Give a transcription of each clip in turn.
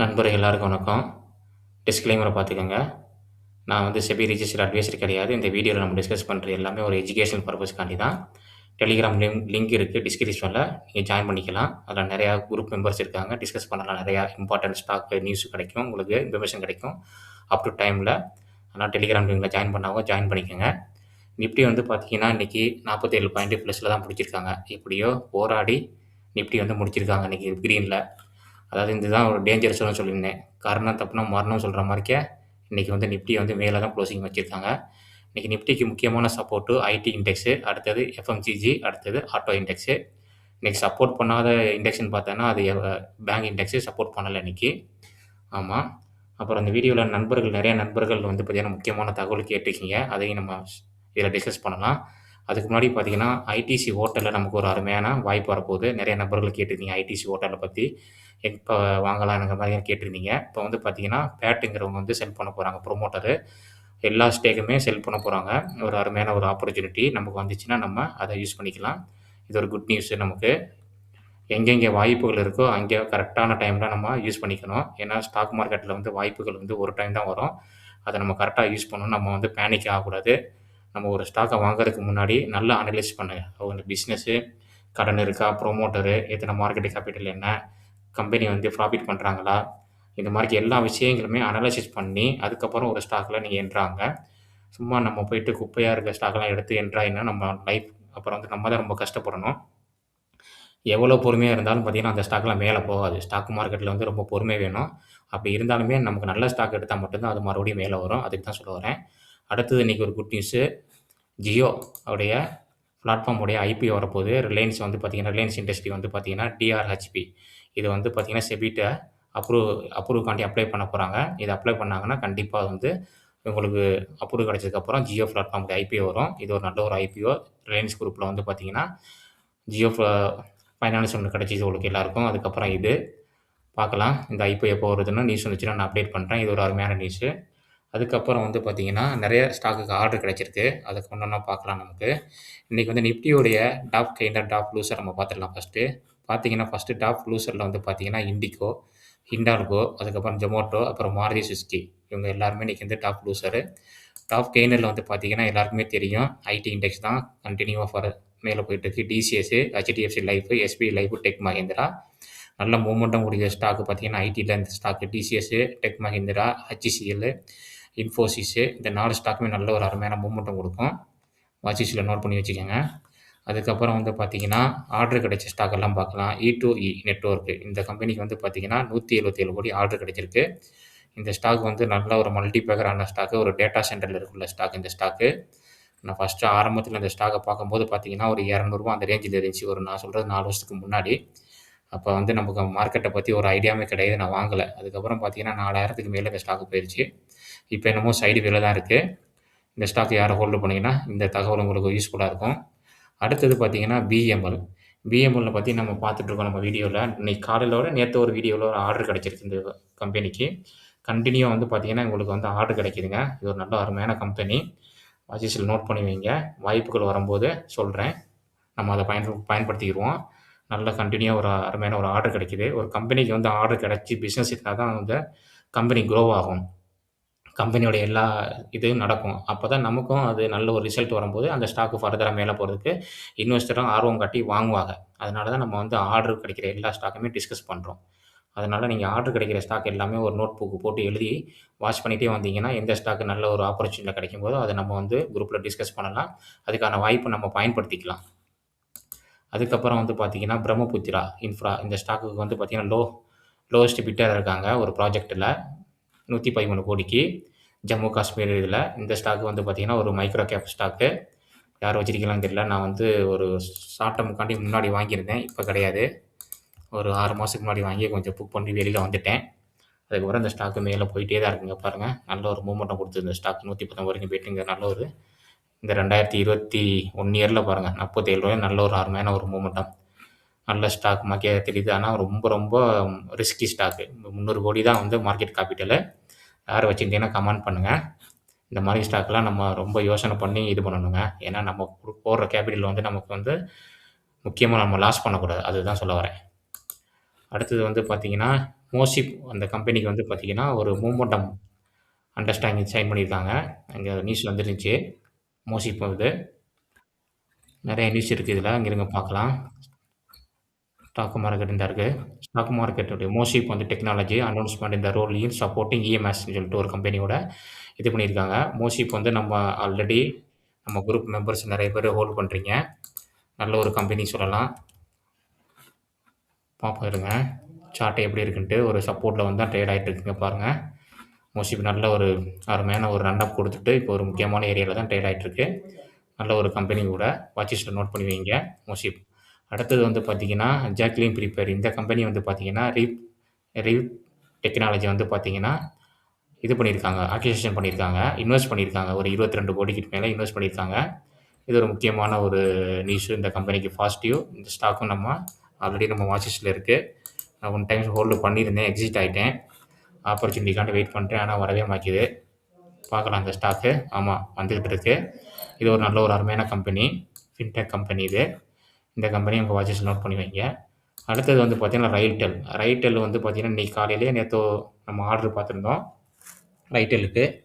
நண்பர்கள் எல்லாருக்கும் வணக்கம். டிஸ்க்ளைமரை பார்த்துக்கோங்க. நான் வந்து செபி ரிஜிஸ்டர் அட்வைசர் கிடையாது. இந்த வீடியோவில் நம்ம டிஸ்கஸ் பண்ணுறது எல்லாமே ஒரு எஜுகேஷன் பர்பஸ்க்காண்டி தான். டெலிகிராம் லிங்க் லிங்க் இருக்குது டிஸ்கிரிப்ஷனில் நீங்கள் ஜாயின் பண்ணிக்கலாம். அதில் நிறையா குரூப் மெம்பர்ஸ் இருக்காங்க. டிஸ்கஸ் பண்ணலாம். நிறையா இம்பார்ட்டன்ட் ஸ்டாக் நியூஸ் கிடைக்கும். உங்களுக்கு இன்ஃபர்மேஷன் கிடைக்கும். அப் டு டைமில் ஆனால் டெலிகிராம் லிங்கில் ஜாயின் பண்ணாவோ ஜாயின் பண்ணிக்கோங்க. நிப்டி வந்து பார்த்தீங்கன்னா இன்றைக்கி நாற்பத்தேழு பாயிண்ட் ப்ளஸில் தான் முடிச்சிருக்காங்க. எப்படியோ போராடி நிப்டி வந்து முடிச்சிருக்காங்க இன்றைக்கி க்ரீனில் அதாவது இதுதான் ஒரு டேஞ்சரஸ்னு சொல்லியிருந்தேன். காரணம் தப்புனா மரணம் சொல்கிற மாதிரிக்கே இன்றைக்கி வந்து நிஃப்டி வந்து மேலே தான் க்ளோசிங் வச்சுருக்காங்க. இன்றைக்கி நிஃப்டிக்கு முக்கியமான சப்போர்ட்டு ஐடி இண்டெக்ஸு அடுத்தது எஃப்எம்சிஜி அடுத்தது ஆட்டோ இண்டெக்ஸு இன்றைக்கி சப்போர்ட் பண்ணாத இண்டெக்ஸ்னு பார்த்தோன்னா அது பேங்க் இண்டெக்ஸு சப்போர்ட் பண்ணலை இன்றைக்கி ஆமாம் அப்புறம் அந்த வீடியோவில் நண்பர்கள் நிறைய நண்பர்கள் வந்து பார்த்திங்கன்னா முக்கியமான தகவல் கேட்டிருக்கீங்க. அதையும் நம்ம இதில் டிஸ்கஸ் பண்ணலாம். அதுக்கு முன்னாடி பார்த்தீங்கன்னா ஐடிசி ஹோட்டலில் நமக்கு ஒரு அருமையான வாய்ப்பு வரப்போகுது. நிறைய நபர்கள் கேட்டிருந்தீங்க ஐடிசி ஹோட்டலை பற்றி எப்போ வாங்கலாம்ங்கிற மாதிரி கேட்டிருந்தீங்க. இப்போ வந்து பார்த்தீங்கன்னா பேட்டுங்கிறவங்க வந்து செல் பண்ண போகிறாங்க ப்ரொமோட்டரு எல்லா ஸ்டேக்குமே செல் பண்ண போகிறாங்க ஒரு அருமையான ஒரு ஆப்பர்ச்சுனிட்டி நமக்கு வந்துச்சுன்னா நம்ம அதை யூஸ் பண்ணிக்கலாம். இது ஒரு குட் நியூஸு நமக்கு. எங்கெங்கே வாய்ப்புகள் இருக்கோ அங்கே கரெக்டான டைமில் நம்ம யூஸ் பண்ணிக்கணும். ஏன்னா ஸ்டாக் மார்க்கெட்டில் வந்து வாய்ப்புகள் வந்து ஒரு டைம் தான் வரும். அதை நம்ம கரெக்டாக யூஸ் பண்ணணும். நம்ம வந்து பேனிக் ஆகக்கூடாது. நம்ம ஒரு ஸ்டாக்கை வாங்குறதுக்கு முன்னாடி நல்லா அனலைஸ் பண்ணுங்கள் அவங்க பிஸ்னஸ்ஸு கடன் இருக்கா ப்ரொமோட்டரு எத்தனை மார்க்கெட் கேபிட்டல் என்ன கம்பெனி வந்து ப்ராஃபிட் பண்ணுறாங்களா இந்த மாதிரி எல்லா விஷயங்களுமே அனலைசிஸ் பண்ணி அதுக்கப்புறம் ஒரு ஸ்டாக்கில் நீங்கள் என்றாங்க சும்மா நம்ம போயிட்டு குப்பையாக இருக்க ஸ்டாக்கெலாம் எடுத்து என்றாயின்னா நம்ம லைஃப் அப்புறம் வந்து நம்ம தான் ரொம்ப கஷ்டப்படணும். எவ்வளோ பொறுமையாக இருந்தாலும் பார்த்திங்கன்னா அந்த ஸ்டாக்லாம் மேலே போகாது. ஸ்டாக் மார்க்கெட்டில் வந்து ரொம்ப பொறுமை வேணும். அப்படி இருந்தாலுமே நமக்கு நல்ல ஸ்டாக் எடுத்தால் மட்டும்தான் அது மறுபடியும் மேலே வரும். அதுக்கு தான் சொல்ல வரேன். அடுத்தது இன்றைக்கி ஒரு குட் நியூஸு ஜியோ உடைய பிளாட்ஃபார்ம் உடைய ஐபி வரப்போகுது. ரிலையன்ஸ் வந்து பார்த்திங்கன்னா ரிலையன்ஸ் இண்டஸ்ட்ரி வந்து பார்த்திங்கன்னா டிஆர்ஹெச்பி இது வந்து பார்த்திங்கன்னா செபிட்டை அப்ரூவ் அப்ரூவ்காண்டி அப்ளை பண்ண போகிறாங்க இது அப்ளை பண்ணாங்கன்னா கண்டிப்பாக வந்து உங்களுக்கு அப்ரூவ் கிடச்சதுக்கப்புறம் ஜியோ பிளாட்ஃபார்முக்கு ஐபிஓ வரும். இது ஒரு நல்ல ஒரு ஐபிஓ ரிலையன்ஸ் குரூப்பில் வந்து பார்த்திங்கன்னா ஜியோ ஃபைனான்ஸ் ஒன்று கிடச்சிது உங்களுக்கு எல்லாருக்கும். அதுக்கப்புறம் இது. பார்க்கலாம். இந்த ஐபிஓ எப்போ வருதுன்னு நியூஸ் வந்துச்சுன்னா நான் அப்டேட் பண்ணுறேன் இது ஒரு அருமையான நியூஸு அதுக்கப்புறம் வந்து பார்த்திங்கன்னா நிறைய ஸ்டாக்குக்கு ஆர்டர் கிடச்சிருக்கு. அதுக்கு ஒன்று பார்க்கலாம் நமக்கு. இன்றைக்கி வந்து நிஃப்டியோடைய டாப் கைண்டர் டாப் லூசர் நம்ம பார்த்துடலாம் ஃபஸ்ட்டு பார்த்தீங்கன்னா ஃபஸ்ட்டு டாப் லூசரில் வந்து பார்த்திங்கன்னா இண்டிகோ ஹிண்டால்கோ அதுக்கப்புறம் ஜொமோட்டோ அப்புறம் மாருதி சுஸ்கி இவங்க எல்லாருமே இன்றைக்கி வந்து டாப் லூசரு டாப் கெய்னரில் வந்து பார்த்திங்கன்னா எல்லாருக்குமே தெரியும். ஐடி இண்டெக்ஸ் தான் கண்டினியூவாக ஃபார் மேலே போயிட்டுருக்கு. TCS HDFC life SBI life tech Mahindra நல்ல மூமெண்ட்டும் கூடிய ஸ்டாக்கு பார்த்தீங்கன்னா ஐடியில் இந்த stock TCS tech Mahindra HCL Infosys இந்த நாலு ஸ்டாக்குமே நல்ல ஒரு அருமையான மூமெண்ட்டும் கொடுக்கும். வாட்சிஸில் நோட் பண்ணி வச்சுக்கோங்க. அதுக்கப்புறம் வந்து பார்த்திங்கன்னா ஆர்டர் கிடைச்ச ஸ்டாக் எல்லாம் பார்க்கலாம். இ டு இ நெட்ஒர்க்கு இந்த கம்பெனிக்கு வந்து பார்த்தீங்கன்னா நூற்றி எழுபத்தேழு கோடி ஆர்டர் கிடைச்சிருக்கு. இந்த ஸ்டாக் வந்து நல்ல ஒரு மல்டி பேக்கரான ஸ்டாக்கு ஒரு டேட்டா சென்டரில் இருக்குள்ள ஸ்டாக் இந்த ஸ்டாக்கு நான் ஃபஸ்ட்டு ஆரம்பத்தில் இந்த ஸ்டாக்கை பார்க்கும்போது பார்த்தீங்கன்னா ஒரு இரநூறுவா அந்த ரேஞ்சில் இருந்துச்சு. ஒரு நான் சொல்கிறது நாலு வருஷத்துக்கு முன்னாடி. அப்போ வந்து நமக்கு மார்க்கெட்டை பற்றி ஒரு ஐடியாவே கிடையாது. நான் வாங்கலை. அதுக்கப்புறம் பார்த்தீங்கன்னா நாலாயிரத்துக்கு மேலே இந்த ஸ்டாக்கு போயிடுச்சு இப்போ என்னமோ சைடு வேலை தான் இருக்குது இந்த ஸ்டாக் யாரை ஹோல்டு பண்ணிங்கன்னா இந்த தகவல் உங்களுக்கு யூஸ்ஃபுல்லாக இருக்கும். அடுத்தது பார்த்தீங்கன்னா பிஎம்எல் பிஎம்எல்ல பற்றி நம்ம பார்த்துட்ருக்கோம் நம்ம வீடியோவில் இன்றைக்கி காலையிலோட நேற்று ஒரு வீடியோவில் ஒரு ஆர்டர் கிடச்சிருக்கு இந்த கம்பெனிக்கு கண்டினியூ வந்து பார்த்திங்கன்னா உங்களுக்கு வந்து ஆர்டர் கிடைக்கிதுங்க. இது ஒரு நல்ல அருமையான கம்பெனி வாட்சஸில் நோட் பண்ணி வைங்க. வாய்ப்புகள் வரும்போது சொல்கிறேன் நம்ம அதை பயன் பயன்படுத்திக்கிடுவோம் நல்ல கண்டினியூ ஒரு அருமையான ஒரு ஆர்டர் கிடைக்கிது. ஒரு கம்பெனிக்கு வந்து ஆர்டர் கிடச்சி பிஸ்னஸ் இருந்தால் தான் வந்து கம்பெனி க்ரோ ஆகும். கம்பெனியோட எல்லா இதுவும் நடக்கும். அப்போ தான் நமக்கும் அது நல்ல ஒரு ரிசல்ட் வரும்போது அந்த ஸ்டாக்கு ஃபர்தராக மேலே போகிறதுக்கு இன்வெஸ்டரும் ஆர்வம் காட்டி வாங்குவாங்க. அதனால தான் நம்ம வந்து ஆர்டர் கிடைக்கிற எல்லா ஸ்டாக்குமே டிஸ்கஸ் பண்ணுறோம் அதனால் நீங்கள் ஆர்டர் கிடைக்கிற ஸ்டாக் எல்லாமே ஒரு நோட் புக்கு போட்டு எழுதி வாட்ச் பண்ணிகிட்டே வந்தீங்கன்னா எந்த ஸ்டாக்கு நல்ல ஒரு ஆப்பர்ச்சுனிட்டி கிடைக்கும் போதோ அதை நம்ம வந்து குரூப்பில் டிஸ்கஸ் பண்ணலாம். அதுக்கான வாய்ப்பு நம்ம பயன்படுத்திக்கலாம். அதுக்கப்புறம் வந்து பார்த்திங்கன்னா பிரம்மபுத்திரா இன்ஃப்ரா இந்த ஸ்டாக்குக்கு வந்து பார்த்திங்கன்னா லோ லோவஸ்ட் பிட்டர் இருக்காங்க ஒரு ப்ராஜெக்ட்டில் நூற்றி பதிமூணு கோடிக்கு ஜம்மு காஷ்மீர் இதில் இந்த ஸ்டாக்கு வந்து பார்த்திங்கன்னா ஒரு மைக்ரோ கேப் ஸ்டாக்கு யார் வச்சிருக்கீங்களான்னு தெரியல. நான் வந்து ஒரு ஷார்ட் டேர்முக்காண்டி முன்னாடி வாங்கியிருந்தேன். இப்போ கிடையாது. ஒரு ஆறு மாதத்துக்கு முன்னாடி வாங்கி கொஞ்சம் புக் பண்ணி வெளியில் வந்துட்டேன். அதுக்கப்புறம் இந்த ஸ்டாக்கு மேலே போயிட்டே தான் இருக்குங்க பாருங்கள் நல்ல ஒரு மூமெண்ட்டை கொடுத்து இந்த ஸ்டாக் நூற்றி பத்தொம்பது வரைக்கும் போயிட்டுங்க. நல்ல ஒரு இந்த ரெண்டாயிரத்தி இருபத்தி ஒன் இயரில் பாருங்கள் நாற்பத்தேழு ரூபாய் நல்ல ஒரு அருமையான ஒரு மூமெண்டம் நல்ல ஸ்டாக் மக்கே தெரியுது ஆனால் ரொம்ப ரொம்ப ரிஸ்கி ஸ்டாக்கு முந்நூறு கோடி தான் வந்து மார்க்கெட் கேபிட்டலு யார் வச்சுருந்தீங்கன்னா கமெண்ட் பண்ணுங்கள் இந்த மாதிரி ஸ்டாக்லாம் நம்ம ரொம்ப யோசனை பண்ணி இது பண்ணணுங்க ஏன்னா நம்ம போடுற கேபிட்டல் வந்து நமக்கு வந்து முக்கியமாக நம்ம லாஸ் பண்ணக்கூடாது அதுதான் சொல்ல வரேன் அடுத்தது வந்து பார்த்தீங்கன்னா, மோசிப் அந்த கம்பெனிக்கு வந்து பார்த்திங்கன்னா ஒரு மூமெண்டம் அண்டர்ஸ்டாண்டிங் சைன் பண்ணியிருக்காங்க. அங்கே நியூஸ் வந்துருந்துச்சு. மோசிப் இது. நிறைய நியூஸ் இருக்குது இதில் இங்கே இருங்க பார்க்கலாம். ஸ்டாக் மார்க்கெட் இந்தா இருக்குது ஸ்டாக் மார்க்கெட்டுடைய மோசிப் வந்து டெக்னாலஜி அனௌன்ஸ்மெண்ட் இந்த ரோல்லையும் சப்போர்ட்டிங் இஎம்எஸ்ன்னு சொல்லிட்டு ஒரு கம்பெனியோட இது பண்ணியிருக்காங்க. மோசிப் வந்து நம்ம ஆல்ரெடி நம்ம குரூப் மெம்பர்ஸ் நிறைய பேர் ஹோல்ட் பண்ணுறீங்க நல்ல ஒரு கம்பெனி சொல்லலாம். பார்ப்போம் இருங்க. சார்ட் எப்படி இருக்குன்ட்டு ஒரு சப்போர்ட்டில் வந்து தான் ட்ரேட் ஆகிட்டு இருக்குங்க பாருங்க. மோசிப் நல்ல ஒரு அருமையான ஒரு ரன் அப் இப்போ ஒரு முக்கியமான ஏரியாவில் தான் ட்ரேட் ஆயிட்டு இருக்கு. நல்ல ஒரு கம்பெனி கூட. வாட்சிஸில் நோட் பண்ணி வைங்க. மோசிப். அடுத்தது வந்து பார்த்தீங்கன்னா, ஜாக்லின் ப்ரிப்பேர் இந்த கம்பெனி வந்து பார்த்தீங்கன்னா, ரிப் ரிப் டெக்னாலஜி வந்து பார்த்தீங்கன்னா, இது பண்ணியிருக்காங்க. அக்விசிஷன் பண்ணியிருக்காங்க. இன்வெஸ்ட் பண்ணியிருக்காங்க. ஒரு 22 கோடிக்கு மேலே இன்வெஸ்ட் பண்ணியிருக்காங்க. இது ஒரு முக்கியமான ஒரு நியூஸு இந்த கம்பெனிக்கு பாசிட்டிவ். இந்த ஸ்டாக்கும் நம்ம ஆல்ரெடி நம்ம வாட்சஸில் இருக்குது நான் ஒன் டைம் ஹோல்டு பண்ணியிருந்தேன். எக்ஸிட் ஆகிட்டேன் ஆப்பர்ச்சுனிட்டிக்காண்டி வெயிட் பண்ணுறேன் ஆனால் வரவே மாக்கிது பார்க்கலாம் அந்த ஸ்டாக்கு. ஆமாம் வந்துக்கிட்டு இருக்குது இது ஒரு நல்ல ஒரு அருமையான கம்பெனி. ஃபின்டெக் கம்பெனி இது. இந்த கம்பெனி உங்கள் வாட்சஸ் நோட் பண்ணி வைங்க. அடுத்தது வந்து பார்த்தீங்கன்னா, ரைல்டெல். ரைட்டெல் வந்து பார்த்தீங்கன்னா, இன்றைக்கி காலையிலேயே நேற்று நம்ம ஆர்டர் பார்த்துருந்தோம். ரைட்டெலுக்கு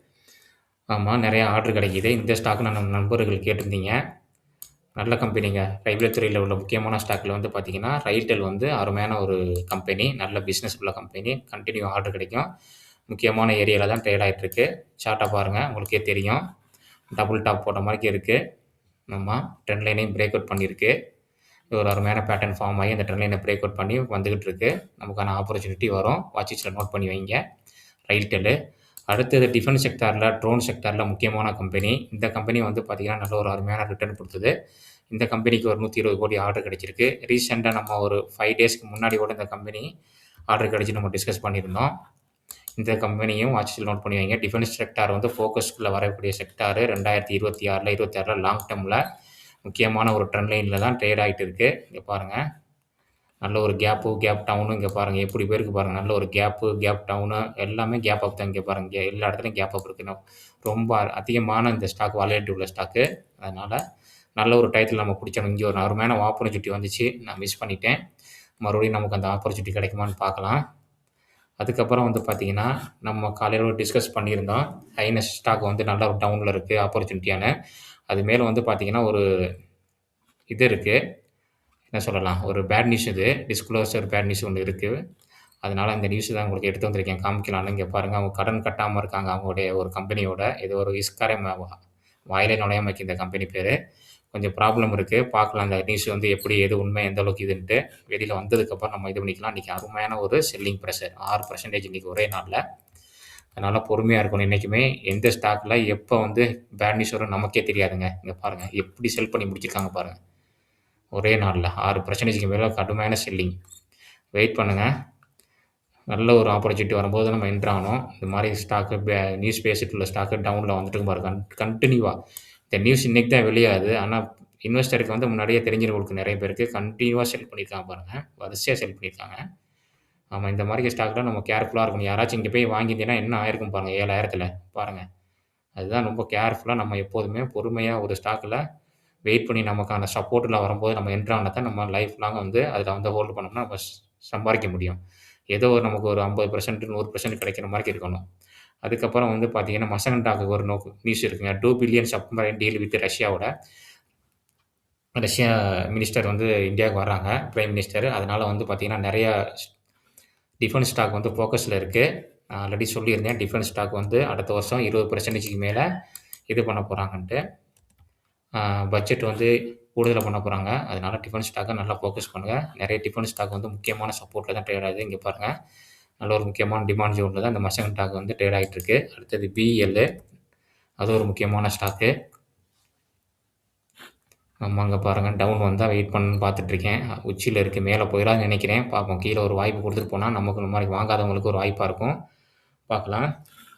ஆமாம் நிறையா ஆர்டர் கிடைக்குது. இந்த ஸ்டாக் நம்ம நண்பர்கள் கேட்டிருந்தீங்க. நல்ல கம்பெனிங்க. ரயில்வே துறையில் உள்ள முக்கியமான ஸ்டாக்ல வந்து பார்த்தீங்கன்னா, ரைல்டெல் வந்து அருமையான ஒரு கம்பெனி. நல்ல பிஸ்னஸ் உள்ள கம்பெனி. கண்டினியூ ஆர்டர் கிடைக்கும். முக்கியமான ஏரியாவில் தான் ட்ரேட் ஆயிட்டு இருக்கு. பாருங்கள் உங்களுக்கே தெரியும். டபுள் டாப் போட்ட மாதிரிக்கே இருக்குது நம்ம ட்ரெண்ட் லைனையும் பிரேக் அவுட் பண்ணியிருக்கு. ஒரு அருமையான பேட்டர்ன் ஃபார்ம் ஆகி அந்த ட்ரெண்ட் லைன பிரேக் அவுட் பண்ணி வந்துகிட்டு இருக்கு. நமக்கான ஆப்பர்ச்சுனிட்டி வரும். வாட்ச் நோட் பண்ணி வைங்க. ரைல்டெல்லு. அடுத்தது டிஃபென்ஸ் செக்டாரில் ட்ரோன் செக்டாரில் முக்கியமான கம்பெனி. இந்த கம்பெனி வந்து பார்த்திங்கன்னா நல்ல ஒரு அருமையான ரிட்டர்ன் கொடுத்தது இந்த கம்பெனிக்கு ஒரு 120 கோடி ஆர்டர் கிடைச்சிருக்கு. ரீசெண்டாக நம்ம ஒரு ஃபைவ் டேஸ்க்கு முன்னாடி கூட இந்த கம்பெனி ஆர்டர் கிடச்சி நம்ம டிஸ்கஸ் பண்ணியிருந்தோம். இந்த கம்பெனியும் வாட்ச் நோட் பண்ணி வைங்க. டிஃபென்ஸ் செக்டார் வந்து ஃபோக்கஸ்க்குள்ளே வரக்கூடிய செக்டார் 2026ல, 26ல லாங் டேர்மில் முக்கியமான ஒரு ட்ரெண்ட் லைனில் தான் ட்ரேட் ஆகிட்டு இருக்கு. இங்கே பாருங்கள் நல்ல ஒரு கேப்பு, கேப் டவுனு இங்கே பாருங்கள் எப்படி போயிருக்கு பாருங்கள் நல்ல ஒரு கேப்பு, கேப் டவுனு எல்லாமே கேப் அப் தான் இங்கே பாருங்க. எல்லா இடத்துலையும் கேப் அப் இருக்கு. ரொம்ப அதிகமான இந்த ஸ்டாக் வாலிடிட்டி உள்ள ஸ்டாக்கு. அதனால் நல்ல ஒரு டயத்தில் நம்ம பிடிச்சணும் இங்கே ஒரு அருமையான ஆப்பர்ச்சுனிட்டி வந்துச்சு. நான் மிஸ் பண்ணிட்டேன். மறுபடியும் நமக்கு அந்த ஆப்பர்ச்சுனிட்டி கிடைக்குமான்னு பார்க்கலாம். அதுக்கப்புறம் வந்து பார்த்திங்கன்னா நம்ம காலையில் டிஸ்கஸ் பண்ணியிருந்தோம். ஹைனஸ் ஸ்டாக் வந்து நல்ல ஒரு டவுனில் இருக்குது ஆப்பர்ச்சுனிட்டியான அது மேலே வந்து பார்த்தீங்கன்னா, ஒரு இது இருக்குது என்ன சொல்லலாம்? ஒரு பேட் நியூஸ் இது. டிஸ்க்ளோசர் பேட் நியூஸ் ஒன்று இருக்குது அதனால் அந்த நியூஸ் தான் உங்களுக்கு எடுத்து வந்திருக்கேன் காமிக்கலாம்னு இங்கே பாருங்கள் அவங்க கடன் கட்டாமல் இருக்காங்க. அவங்களுடைய ஒரு கம்பெனியோட. இது ஒரு இஸ்காரை வாயிலே நுழையாம வைக்க இந்த கம்பெனி பேர் கொஞ்சம் ப்ராப்ளம் இருக்குது பார்க்கலாம் அந்த நியூஸ் வந்து எப்படி எது உண்மை எந்த அளவுக்கு இதுன்ட்டு. வெளியில் வந்ததுக்கப்புறம் நம்ம இது பண்ணிக்கலாம். இன்றைக்கி அருமையான ஒரு செல்லிங் ப்ரெஷர் ஆறு பர்சன்டேஜ் இன்றைக்கி ஒரே நாளில் அதனால பொறுமையாக இருக்கணும் என்றைக்குமே எந்த ஸ்டாக்கில் எப்போ வந்து பேட் நியூஸ் வரும் நமக்கே தெரியாதுங்க. இங்கே பாருங்கள் எப்படி செல் பண்ணி முடிச்சிருக்காங்க பாருங்கள் ஒரே நாளில் ஆறு பிரச்சனைக்கு மேலே கடுமையான செல்லிங். வெயிட் பண்ணுங்கள் நல்ல ஒரு ஆப்பர்ச்சுனிட்டி வரும்போது நம்ம என்ட்ராகணும் இந்த மாதிரி ஸ்டாக்கு பே நியூஸ் பேசிட்டு உள்ள ஸ்டாக்கு டவுனில் வந்துட்டு பாரு பாருங்க. கன் கண்டினியூவாக இந்த நியூஸ் இன்றைக்கி தான் வெளியாது ஆனால் இன்வெஸ்டருக்கு வந்து முன்னாடியே தெரிஞ்சிருக்கு நிறைய பேருக்கு. கண்டினியூவாக செல் பண்ணியிருக்காங்க பாருங்கள் வரிசையாக செல் பண்ணியிருக்காங்க. ஆமாம் இந்த மாதிரி ஸ்டாக்லாம் நம்ம கேர்ஃபுல்லாக இருக்கணும். யாராச்சும் இங்கே போய் வாங்கியிருந்தீங்கன்னா என்ன ஆயிருக்கும் பாருங்க 7000த்துல. பாருங்க. அதுதான் ரொம்ப கேர்ஃபுல்லாக நம்ம எப்போதுமே பொறுமையாக ஒரு ஸ்டாக்கில் வெயிட் பண்ணி நமக்கான சப்போர்ட்டில் வரும்போது நம்ம என்டர் தான் நம்ம லைஃப் லாங் வந்து அதில் வந்து ஹோல்டு பண்ணோம்னா நம்ம சம்பாதிக்க முடியும். ஏதோ ஒரு நமக்கு ஒரு 50% 100% கிடைக்கிற மாதிரி இருக்கணும். அதுக்கப்புறம் வந்து பார்த்தீங்கன்னா, மசகண்டாக்கு ஒரு நோக்கு நியூஸ் இருக்குங்க. Two billion submarine deal with ரஷ்யாவோட ரஷ்யா மினிஸ்டர் வந்து இந்தியாவுக்கு வர்றாங்க. Prime minister. அதனால் வந்து பார்த்திங்கன்னா நிறையா டிஃபென்ஸ் ஸ்டாக் வந்து ஃபோக்கஸில் இருக்குது ஆல்ரெடி சொல்லியிருந்தேன். டிஃபென்ஸ் ஸ்டாக் வந்து அடுத்த வருஷம் இருபது பர்சன்டேஜுக்கு மேலே இது பண்ண போகிறாங்கன்ட்டு பட்ஜெட் வந்து கூடுதலாக பண்ண போகிறாங்க அதனால் டிஃபென்ஸ் ஸ்டாக்கை நல்லா ஃபோக்கஸ் பண்ணுங்கள் நிறைய டிஃபென்ஸ் ஸ்டாக் வந்து முக்கியமான சப்போர்ட்டில் தான் ட்ரேட் ஆகுது. இங்கே பாருங்கள் நல்ல ஒரு முக்கியமான டிமாண்ட் ஜோனில் தான் இந்த மசகண்டாக் வந்து ட்ரேட் ஆகிட்டு இருக்கு. அடுத்தது பிஎல்லு அது ஒரு முக்கியமான ஸ்டாக்கு. ஆமாங்க பாருங்கள் டவுன் வந்தால் வெயிட் பண்ணணும்னு பார்த்துட்ருக்கேன் உச்சியில் இருக்குது மேலே போயிடாது நினைக்கிறேன் பார்ப்போம். கீழே ஒரு வாய்ப்பு கொடுத்துட்டு போனால் நமக்கு இந்த மாதிரி வாங்காதவங்களுக்கு ஒரு வாய்ப்பாக இருக்கும். பார்க்கலாம்.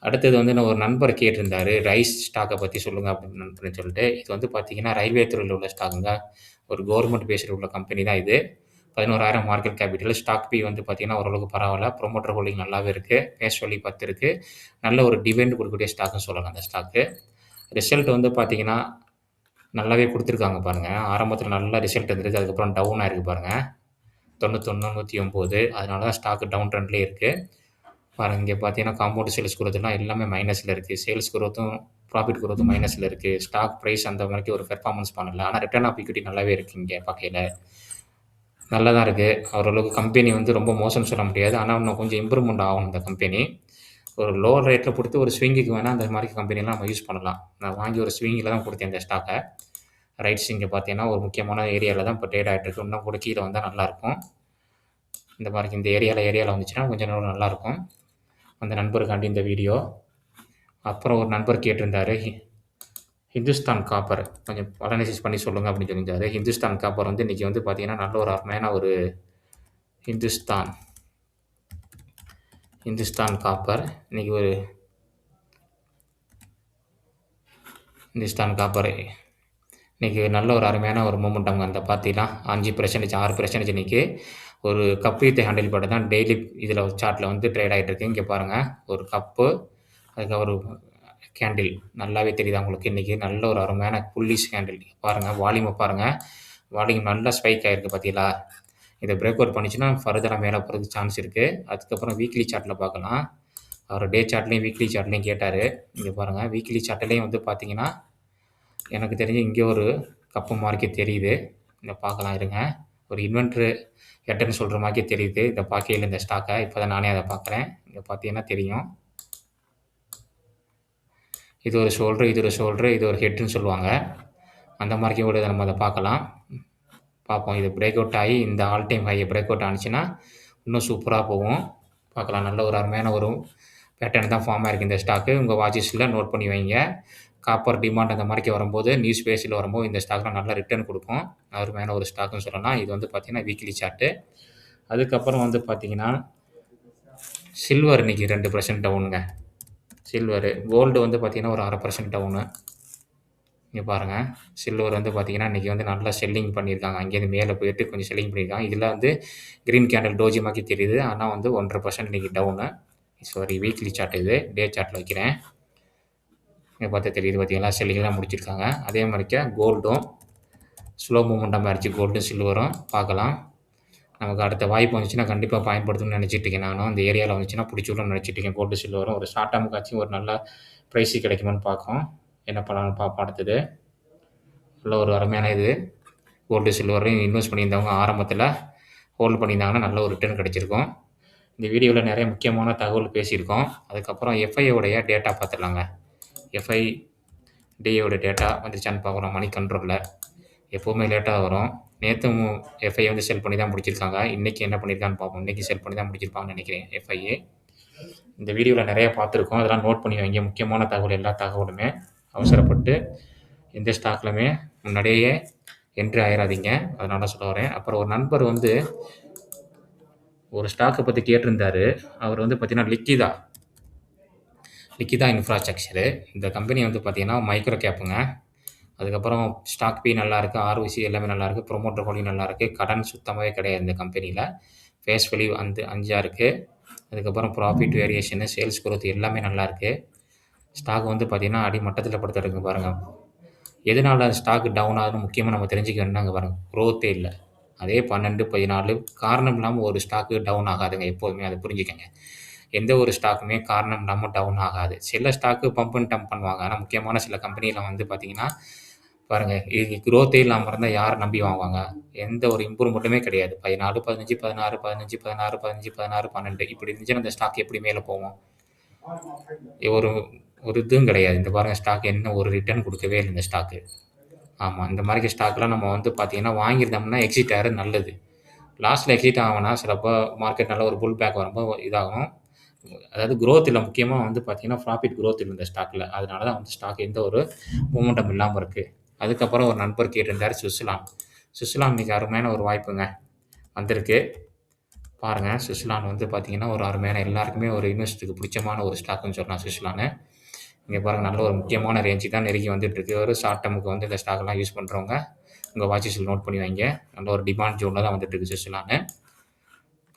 அடுத்தது வந்து நான் ஒரு நண்பர் கேட்டிருந்தாரு. ரைஸ் ஸ்டாக்கை பற்றி சொல்லுங்கள் அப்படின்னு அப்படின்னு சொல்லிட்டு. இது வந்து பார்த்தீங்கன்னா, ரயில்வே துறையில் உள்ள ஸ்டாக்குங்க. ஒரு கவர்மெண்ட் பேஸில் உள்ள கம்பெனி தான் இது. 11,000 மார்க்கெட் கேபிட்டல். ஸ்டாக் பி வந்து பார்த்தீங்கன்னா, ஓரளவுக்கு பரவாயில்ல ப்ரொமோட்டர் ஹோல்டிங் நல்லாவே இருக்குது பேஸ் வழி பத்து இருக்கு. நல்ல ஒரு டிவெண்ட் கொடுக்கக்கூடிய ஸ்டாக்குன்னு சொல்லலாம் அந்த ஸ்டாக்கு. ரிசல்ட் வந்து பார்த்திங்கன்னா நல்லாவே கொடுத்துருக்காங்க பாருங்கள் ஆரம்பத்தில் நல்ல ரிசல்ட் இருந்துருக்கு அதுக்கப்புறம் டவுன் ஆகிருக்கு பாருங்கள் தொண்ணூத்தொன்று நூற்றி ஒம்பது. அதனால தான் ஸ்டாக்கு டவுன் ட்ரெண்ட்லேயே இருக்குது பாருங்க இங்கே பார்த்தீங்கன்னா காம்பவுண்ட் சேல்ஸ் குரோத்லாம் எல்லாமே மைனஸில் இருக்குது சேல்ஸ் குரோத்தும் ப்ராஃபிட் குரோத்தும் மைனஸில் இருக்குது ஸ்டாக் ப்ரைஸ் அந்த மாதிரி ஒரு பெர்ஃபார்மன்ஸ் பண்ணல. ஆனால் ரிட்டர்ன் ஆஃப் இக்விட்டி நல்லாவே இருக்குது இங்கே பார்க்கையில். நல்லா தான் இருக்குது ஓரளவுக்கு கம்பெனி வந்து ரொம்ப மோசம்னு சொல்ல முடியாது. ஆனால் இன்னும் கொஞ்சம் இம்ப்ரூவ்மெண்ட் ஆகும் இந்த கம்பெனி ஒரு லோவர் ரேட்டில் கொடுத்து ஒரு ஸ்விங்குக்கு வேணால் அந்த மாதிரி கம்பெனிலாம் நம்ம யூஸ் பண்ணலாம். நான் வாங்கி ஒரு ஸ்விங்கில் தான் கொடுத்தேன் இந்த ஸ்டாக்கை ரைட்ஸ் இங்கே பார்த்தீங்கன்னா ஒரு முக்கியமான ஏரியாவில் தான் இப்போ ட்ரேட் ஆகிட்டு இருக்கு. இன்னும் கூட கீழே வந்தால் நல்லாயிருக்கும் இந்த மாதிரி இந்த ஏரியாவில் ஏரியாவில் வந்துச்சுன்னா கொஞ்சம் நேரம் நல்லாயிருக்கும் அந்த நண்பருக்காண்டி இந்த வீடியோ அப்புறம் ஒரு நண்பர் கேட்டிருந்தாரு ஹிந்துஸ்தான் காப்பர் கொஞ்சம் அனாலிசிஸ் பண்ணி சொல்லுங்கள் அப்படின்னு சொல்லியிருந்தாரு. ஹிந்துஸ்தான் காப்பர் வந்து இன்றைக்கி வந்து பார்த்தீங்கன்னா நல்ல ஒரு அருமையான ஒரு ஹிந்துஸ்தான். ஹிந்துஸ்தான் காப்பர். இன்றைக்கி ஒரு இந்துஸ்தான் காப்பர். இன்றைக்கி நல்ல ஒரு அருமையான ஒரு மூமெண்டம் அந்த பார்த்தீங்கன்னா அஞ்சு பர்சன்டேஜ் ஆறு பர்சன்டேஜ் இன்றைக்கி ஒரு கப் ஹேண்டில் பண்ணி தான் டெய்லி இதில் சார்ட்டில் வந்து ட்ரேட் ஆகிட்டு இருக்கு. இங்கே பாருங்கள் ஒரு கப்பு அதுக்கு ஒரு கேண்டில் நல்லாவே தெரியுது உங்களுக்கு? இன்றைக்கி நல்ல ஒரு அருமையான புல்லிஷ் கேண்டில் பாருங்கள் வால்யூமை பாருங்கள் வால்யூம் நல்லா ஸ்பைக் ஆகிருக்கு பார்த்தீங்களா இதை பிரேக் அவுட் பண்ணிச்சுன்னா ஃபர்தராக மேலே போகிறதுக்கு சான்ஸ் இருக்குது அதுக்கப்புறம் வீக்லி சார்ட்டில் பார்க்கலாம். அவர் டே சார்ட்லேயும் வீக்லி சார்ட்லேயும் கேட்டார். இங்கே பாருங்கள் வீக்லி சார்ட்லேயும் வந்து பார்த்தீங்கன்னா எனக்கு தெரிஞ்சு இங்கே ஒரு கப்பு மார்க்கெட் தெரியுது. இதை பார்க்கலாம் இருங்க. ஒரு இன்வென்ட்ரு எட்டன்னு சொல்கிற மாதிரியே தெரியுது. இதை பார்க்கையில் இந்த ஸ்டாக்கை இப்போ தான் நானே அதை பார்க்குறேன். இங்கே பார்த்தீங்கன்னா தெரியும். இது ஒரு ஷோல்ட்ரு இது ஒரு ஷோல்ட்ரு இது ஒரு ஹெட்டுன்னு சொல்லுவாங்க. அந்த மார்க்கையும் கூட நம்ம அதை பார்க்கலாம். பார்ப்போம் இது பிரேக் அவுட் ஆகி இந்த ஆல் டைம் ஹையை பிரேக் அவுட் ஆனிச்சுன்னா இன்னும் சூப்பராக போகும். பார்க்கலாம். நல்ல ஒரு அருமையான ஒரு பேட்டர்ன் தான் ஃபார்மாக இருக்குது இந்த ஸ்டாக்கு உங்கள் வாட்சஸில் நோட் பண்ணி வைங்க. காப்பர் டிமாண்ட் அந்த மாதிரிக்கு வரும்போது நியூஸ் பேஸில் வரும்போது இந்த ஸ்டாக்லாம் நல்ல ரிட்டர்ன் கொடுக்கும். அருமையான ஒரு ஸ்டாக்குன்னு சொல்லலாம். இது வந்து பார்த்திங்கன்னா வீக்லி சார்ட்டு அதுக்கப்புறம் வந்து பார்த்திங்கன்னா சில்வர் இன்னைக்கு ரெண்டு பர்சன்ட் டவுனுங்க சில்வரு கோல்டு வந்து பார்த்திங்கன்னா ஒரு அரை பர்சன்ட் டவுனு இங்கே பாருங்கள் சில்வர் வந்து பார்த்திங்கன்னா இன்றைக்கி வந்து நல்லா செல்லிங் பண்ணியிருக்காங்க அங்கேருந்து மேலே போயிட்டு கொஞ்சம் செல்லிங் பண்ணியிருக்காங்க இதில் வந்து க்ரீன் கேண்டில் டோஜி மாக்கி தெரியுது. ஆனால் வந்து ஒன்றரை பர்சன்ட் இன்றைக்கி டவுனு சாரி வீக்லி சார்ட் இது. டே சார்ட்டில் வைக்கிறேன். இங்கே பார்த்தா தெரியுது பார்த்தீங்களா செல்லிங்லாம் முடிச்சிருக்காங்க. அதே மாதிரிக்க கோல்டும் ஸ்லோ மூமெண்ட்டாக மாறிச்சு கோல்டும் சில்வரும் பார்க்கலாம். நமக்கு அடுத்த வாய்ப்பு வந்துச்சுன்னா கண்டிப்பாக பயன்படுத்தணும்னு நினச்சிட்டு இருக்கேன் நானும். அந்த ஏரியாவில் வந்துச்சுன்னா பிடிச்சிடணும்னு நினச்சிட்டு இருக்கேன். கோல்டு சில்வரும் ஒரு ஷார்ட் டேர்முக்காச்சும் ஒரு நல்ல ப்ரைஸு கிடைக்குமான்னு பார்க்கும் என்ன பண்ணலான்னு பார்ப்போம் அடுத்தது நல்ல ஒரு அருமையான இது. கோல்டு சில்வரையும் இன்வெஸ்ட் பண்ணியிருந்தவங்க ஆரம்பத்தில் ஹோல்டு பண்ணியிருந்தாங்கன்னா நல்ல ஒரு ரிட்டர்ன் கிடச்சிருக்கும். இந்த வீடியோவில் நிறைய முக்கியமான தகவல் பேசியிருக்கோம். அதுக்கப்புறம் எஃப்ஐயோடைய டேட்டா பார்த்துடலாங்க. எஃப்ஐ டிஏவோட டேட்டா வந்துருச்சான்னு பார்க்குறோம். மணி கண்ட்ரோலில் எப்போவுமே லேட்டாக வரும். நேற்று எஃப்ஐ வந்து செல் பண்ணி தான் முடிச்சிருக்காங்க. இன்றைக்கி என்ன பண்ணியிருக்கான்னு பார்ப்போம். இன்றைக்கி செல் பண்ணி தான் முடிச்சிருப்பாங்கன்னு நினைக்கிறேன் எஃப்ஐஏ இந்த வீடியோவில் நிறைய பார்த்துருக்கோம். அதெல்லாம் நோட் பண்ணி வைங்க. முக்கியமான தகவல் எல்லா தகவலுமே. அவசரப்பட்டு எந்த ஸ்டாக்லையுமே முன்னாடியே என்ட்ரி ஆயிடாதீங்க அதனால சொல்ல வரேன். அப்புறம் ஒரு நண்பர் வந்து ஒரு ஸ்டாக்கை பற்றி கேட்டிருந்தாரு. அவர் வந்து பார்த்தீங்கன்னா லிக்கிதா லிக்கிதா இன்ஃப்ராஸ்ட்ரக்சரு இந்த கம்பெனி வந்து பார்த்தீங்கன்னா மைக்ரோ கேப்புங்க அதுக்கப்புறம் ஸ்டாக் பி நல்லாயிருக்கு ஆர்ஓசி எல்லாமே நல்லாயிருக்கு ப்ரொமோட்டர் வேல்யூ நல்லாயிருக்கு கடன் சுத்தமாகவே கிடையாது இந்த கம்பெனியில் ஃபேஸ் வேல்யூ வந்து அஞ்சாக இருக்குது அதுக்கப்புறம் ப்ராஃபிட் வேரியேஷனு சேல்ஸ் குரோத் எல்லாமே நல்லாயிருக்கு ஸ்டாக் வந்து பார்த்தீங்கன்னா அடிமட்டத்தில் படுத்துருக்கு பாருங்கள் எதனால் ஸ்டாக் டவுன் ஆகுதுன்னு முக்கியமாக நம்ம தெரிஞ்சுக்க வேண்டாங்க பாருங்கள் க்ரோத்தே இல்லை. அதே பன்னெண்டு பதினாலு காரணம் இல்லாமல் ஒரு ஸ்டாக்கு டவுன் ஆகாதுங்க எப்போதுமே. அதை புரிஞ்சுக்கங்க. எந்த ஒரு ஸ்டாக்குமே காரணம் இல்லாமல் டவுன் ஆகாது. சில ஸ்டாக்கு பம்ப் அண்ட் டம்ப் பண்ணுவாங்க. ஆனால் முக்கியமான சில கம்பெனியில் வந்து பார்த்தீங்கன்னா பாருங்கள் இது க்ரோத்தே இல்லாமல் இருந்தால் யார் நம்பி வாங்குவாங்க? எந்த ஒரு இம்ப்ரூவ்மெண்ட்டுமே கிடையாது. பதினாலு பதினஞ்சு பதினாறு பதினஞ்சு பதினாறு பதினஞ்சு பதினாறு பன்னெண்டு. இப்படி இருந்துச்சுன்னா அந்த ஸ்டாக் எப்படி மேலே போகும்? ஒரு ஒரு இதுவும் கிடையாது. இந்த பாருங்கள் ஸ்டாக் என்ன ஒரு ரிட்டர்ன் கொடுக்கவே இல்லை இந்த ஸ்டாக்கு ஆமாம் இந்த மாதிரி ஸ்டாக்லாம் நம்ம வந்து பார்த்தீங்கன்னா வாங்கியிருந்தோம்னா எக்ஸிட் ஆகிறது நல்லது. லாஸ்ட்டில் எக்ஸிட் ஆகும்னா சிலப்போ மார்க்கெட் நல்ல ஒரு புல் பேக் வரும்போது இதாகும். அதாவது க்ரோத் இல்லை முக்கியமாக வந்து பார்த்தீங்கன்னா ப்ராஃபிட் க்ரோத் இல்லை இந்த ஸ்டாக்கில் அதனால தான் வந்து ஸ்டாக் எந்த ஒரு மூமெண்டம் இல்லாமல் இருக்குது அதுக்கப்புறம் ஒரு நண்பர் கேட்டிருந்தார் சுவிட்சர்லாந்து. சுவிட்சர்லாந்து இன்னைக்கு அருமையான ஒரு வாய்ப்புங்க. வந்திருக்கு. பாருங்கள் சுவிட்சர்லாந்து வந்து பார்த்தீங்கன்னா ஒரு அருமையான எல்லாருக்குமே ஒரு இன்வெஸ்ட்டுக்கு பிடிச்சமான ஒரு ஸ்டாக்குன்னு சொல்லலாம் சுவிட்சர்லாந்து. இங்கே பாருங்கள் நல்ல ஒரு முக்கியமான ரேஞ்சு தான் நெருங்கி வந்துட்டுருக்கு. ஒரு ஷார்ட் டேமுக்கு வந்து இந்த ஸ்டாக்லாம் யூஸ் பண்ணுறவங்க உங்கள் வாட்சஸில் நோட் பண்ணி வைங்க. நல்ல ஒரு டிமாண்ட் ஜோனில் தான் வந்துட்டுருக்கு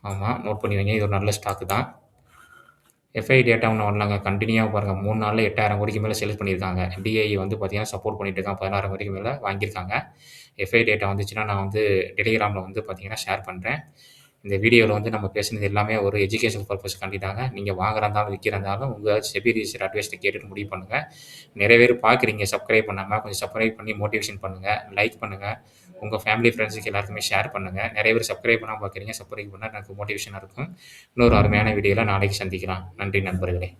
ஆமாம் நோட் பண்ணி வைங்க. இது ஒரு நல்ல ஸ்டாக்கு தான். எஃப்ஐ டேட்டா ஒன்று வரலாங்க. கண்டினியூவாக பாருங்கள் மூணு நாளில் எட்டாயிரம் கோடிக்கு மேலே சேல்ஸ் பண்ணியிருக்காங்க. டிஐ வந்து பார்த்தீங்கன்னா சப்போர்ட் பண்ணிட்டு இருக்காங்க. பதினாறு கோடிக்கு மேலே வாங்கியிருக்காங்க. எஃப்ஐ டேட்டா வந்துச்சுன்னா நான் வந்து டெலிகிராமில் வந்து பார்த்தீங்கன்னா ஷேர் பண்ணுறேன் இந்த வீடியோவில் வந்து நம்ம பேசினது எல்லாமே ஒரு எஜுகேஷன் பர்பஸ்க்காண்டி தாங்க. நீங்கள் வாங்குறதாலும் விற்கிறதாலும் உங்கள் செபி ரிஜிஸ்டர் அட்வைஸ்ட்டை கேட்டுட்டு முடிவு பண்ணுங்கள் நிறைய பேர் பார்க்குறீங்க சப்ஸ்கிரைப் பண்ணாமல் கொஞ்சம் சப்ஸ்கிரைப் பண்ணி மோட்டிவேஷன் பண்ணுங்கள் லைக் பண்ணுங்கள் உங்கள் ஃபேமிலி ஃப்ரெண்ட்ஸுக்கு எல்லாருக்குமே ஷேர் பண்ணுங்கள் நிறைய பேர் சப்ஸ்கிரைப் பண்ணால் பார்க்குறீங்க சப்ஸ்கிரைப் பண்ணால் எனக்கு மோட்டிவேஷனாக இருக்கும். இன்னொரு அருமையான வீடியோவில் நாளைக்கு சந்திக்கலாம். நன்றி நண்பர்களே.